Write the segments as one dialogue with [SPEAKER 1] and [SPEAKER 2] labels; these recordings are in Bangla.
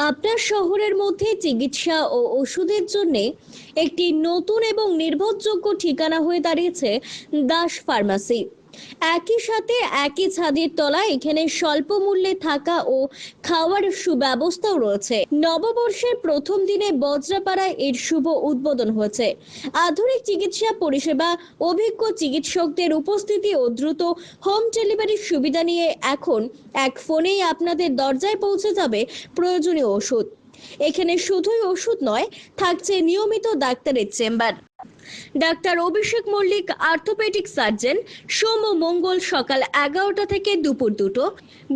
[SPEAKER 1] আপনার শহরের মধ্যে চিকিৎসা ও ওষুধের জন্য একটি নতুন এবং নির্ভরযোগ্য ঠিকানা হয়ে দাঁড়িয়েছে দাস ফার্মাসি। একই সাথে একই ছাদের তলায় এখানে স্বল্প মূল্যে থাকা ও খাওয়ার সুব্যবস্থাও রয়েছে। নববর্ষের প্রথম দিনে বজ্রাপাড়ায় এর শুভ উদ্বোধন হয়েছে। আধুনিক চিকিৎসা পরিষেবা, অভিজ্ঞ চিকিৎসকদের উপস্থিতি ও দ্রুত হোম ডেলিভারির সুবিধা নিয়ে এখন এক ফোনেই আপনাদের দরজায় পৌঁছে যাবে প্রয়োজনীয় ওষুধ। এখানে শুধুই ওষুধ নয়, থাকছে নিয়মিত ডাক্তারের chamber. Doctor Abhishek Mallick orthopaedic surgeon, সোম ও মঙ্গল সকাল এগারোটা থেকে দুপুর দুটো,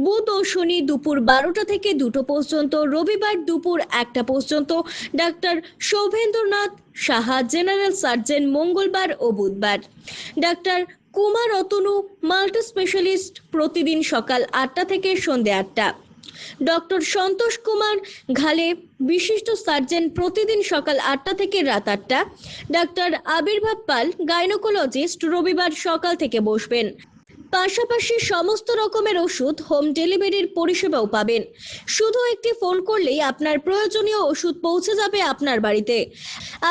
[SPEAKER 1] বুধ ও শনি দুপুর বারোটা থেকে দুটো পর্যন্ত, রবিবার দুপুর একটা পর্যন্ত। ডাক্তার সৌভেন্দ্রনাথ সাহা, জেনারেল সার্জন মঙ্গলবার ও বুধবার। Doctor Kumar Atanu multi specialist, প্রতিদিন সকাল আটটা থেকে সন্ধে আটটা। ডক্টর সন্তোষ কুমার ঘালে বিশিষ্ট সার্জন প্রতিদিন সকাল আটটা থেকে রাত আটটা। ডাক্তার আবির্ভাব পাল গাইনোকোলজিস্ট রবিবার সকাল থেকে বসবেন। পাশাপাশি সমস্ত রকমের ওষুধ হোম ডেলিভারির পরিষেবাও পাবেন। শুধু একটি ফোন করলেই আপনার প্রয়োজনীয় ওষুধ পৌঁছে যাবে আপনার বাড়িতে।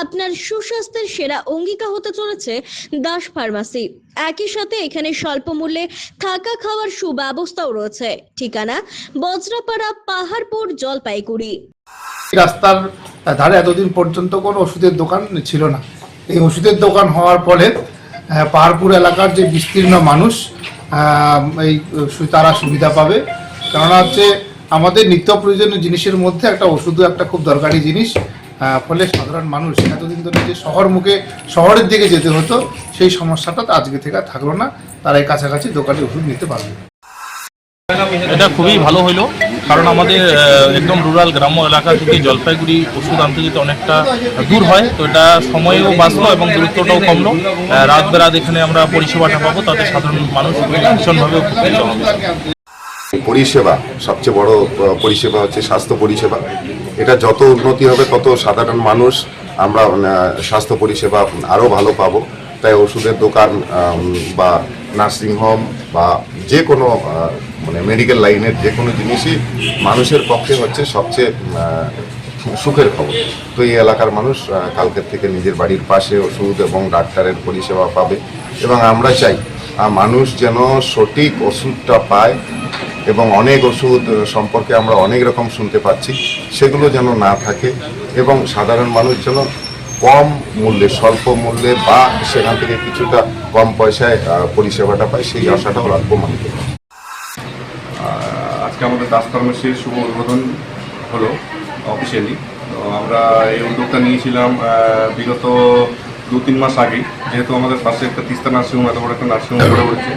[SPEAKER 1] আপনার সুস্বাস্থ্যের সেরা অঙ্গিকা হতে চলেছে দাস ফার্মাসি একই সাথে এখানে স্বল্প মূল্যে থাকা খাওয়ার সুব্যবস্থাও রয়েছে। ঠিকানা বজ্রাপাড়া পাহাড়পুর, জলপাইগুড়ি।
[SPEAKER 2] রাস্তার ধারে এতদিন পর্যন্ত কোনো ওষুধের দোকান ছিল না। এই ওষুধের দোকান হওয়ার ফলে পাহাড়পুর এলাকার যে বিস্তীর্ণ মানুষ এই তারা সুবিধা পাবে। কেননা হচ্ছে আমাদের নিত্য প্রয়োজনীয় জিনিসের মধ্যে একটা ওষুধও একটা খুব দরকারি জিনিস। ফলে সাধারণ মানুষ এতদিন ধরে যে শহর মুখে, শহরের দিকে যেতে হতো, সেই সমস্যাটা আজকে থেকে থাকল না। তারা এই কাছাকাছি দোকানে ওষুধ নিতে পারবে।
[SPEAKER 3] এটা খুবই ভালো হলো কারণ আমাদের একদম রুরাল গ্রাম্য এলাকা থেকে জলপাইগুড়ি ওষুধ আনতে যেতে অনেকটা দূর হয় তো এটা সময়ও বাঁচলো এবং দূরত্বটাও কমলো। রাত বেরাত এখানে আমরা পরিষেবাটা পাবো তাতে সাধারণ মানুষ ভীষণভাবে উপকৃত হবে।
[SPEAKER 4] পরিষেবা সবচেয়ে বড় পরিষেবা হচ্ছে স্বাস্থ্য পরিষেবা। এটা যত উন্নতি হবে তত সাধারণ মানুষ আমরা স্বাস্থ্য পরিষেবা আরও ভালো পাবো। তাই ওষুধের দোকান আম, বা নার্সিংহোম বা যে কোনো মানে মেডিকেল লাইনের যে কোনো জিনিসই মানুষের পক্ষে হচ্ছে সবচেয়ে সুখের খবর। তো এই এলাকার মানুষ কালকের থেকে নিজের বাড়ির পাশে ওষুধ এবং ডাক্তারের পরিষেবা পাবে এবং আমরা চাই মানুষ যেন সঠিক ওষুধটা পায় এবং অনেক ওষুধ সম্পর্কে আমরা অনেক রকম শুনতে পাচ্ছি, সেগুলো যেন না থাকে এবং সাধারণ মানুষ যেন কম মূল্যে, স্বল্প মূল্যে বা সেখান থেকে কিছুটা কম পয়সায় পরিষেবাটা পায়, সেই আশাটাও রাখব মানুষের
[SPEAKER 5] আজকে আমাদের দাস ফার্মেসির শুভ উদ্বোধন হলো অফিসিয়ালি তো আমরা এই উদ্যোগটা নিয়েছিলাম বিগত দু তিন মাস আগে যেহেতু আমাদের পাশে একটা তিস্তা নার্সিংহোম এত বড় একটা নার্সিংহোম গড়ে উঠেছে।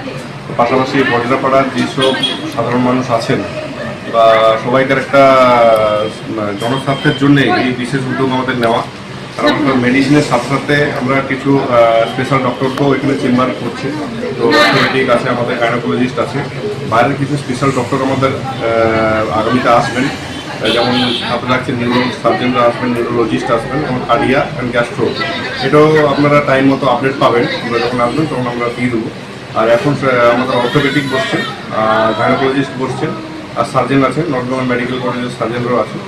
[SPEAKER 5] পাশাপাশি বজ্রাপাড়ার যেসব সাধারণ মানুষ আছেন বা সবাইকার একটা জনস্বার্থের জন্য এই বিশেষ উদ্যোগ আমাদের নেওয়া কারণ মেডিসিনের সাথে সাথে আমরা কিছু স্পেশাল ডক্টরকেও এখানে চেম্বার করছে। তো অর্থোপেডিক আছে আমাদের গাইনোকোলজিস্ট আছে। বাইরের কিছু স্পেশাল ডক্টর আমাদের আগামীতে আসবেন। যেমন সাথে রাখছে নিউরো সার্জনরা আসবেন নিউরোলজিস্ট আসবেন এবং কার্ডিয়া অ্যান্ড গ্যাস্ট্রো এটাও আপনারা টাইম মতো আপডেট পাবেন। আমরা যখন আসবেন তখন আমরা দিয়ে দেবো। আর এখন আমাদের অর্থোপেডিক বসছে আর গাইনোকোলজিস্ট বসছে, আর সার্জেন আছে, নর্থ বেঙ্গল মেডিকেল কলেজের সার্জেনরাও আছেন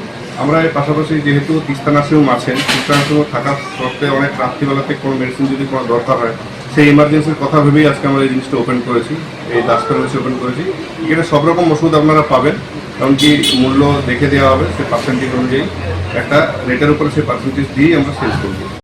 [SPEAKER 5] আমরা এর পাশাপাশি যেহেতু তিস্তা নার্সিংহোম আছেন, তিস্তা নার্সিংহোম থাকার সত্ত্বে অনেক রাত্রিবেলাতে কোনো মেডিসিন যদি কোনো দরকার হয়, সেই ইমার্জেন্সির কথা ভেবেই আজকে আমরা এই জিনিসটা ওপেন করেছি, এই দাস ফার্মেসি ওপেন করেছি। এখানে সব রকম ওষুধ আপনারা পাবেন এমনকি মূল্য দেখে দেওয়া হবে সে পার্সেন্টেজ অনুযায়ী একটা রেটের উপরে সেই পার্সেন্টেজ দিয়েই আমরা সেল করব।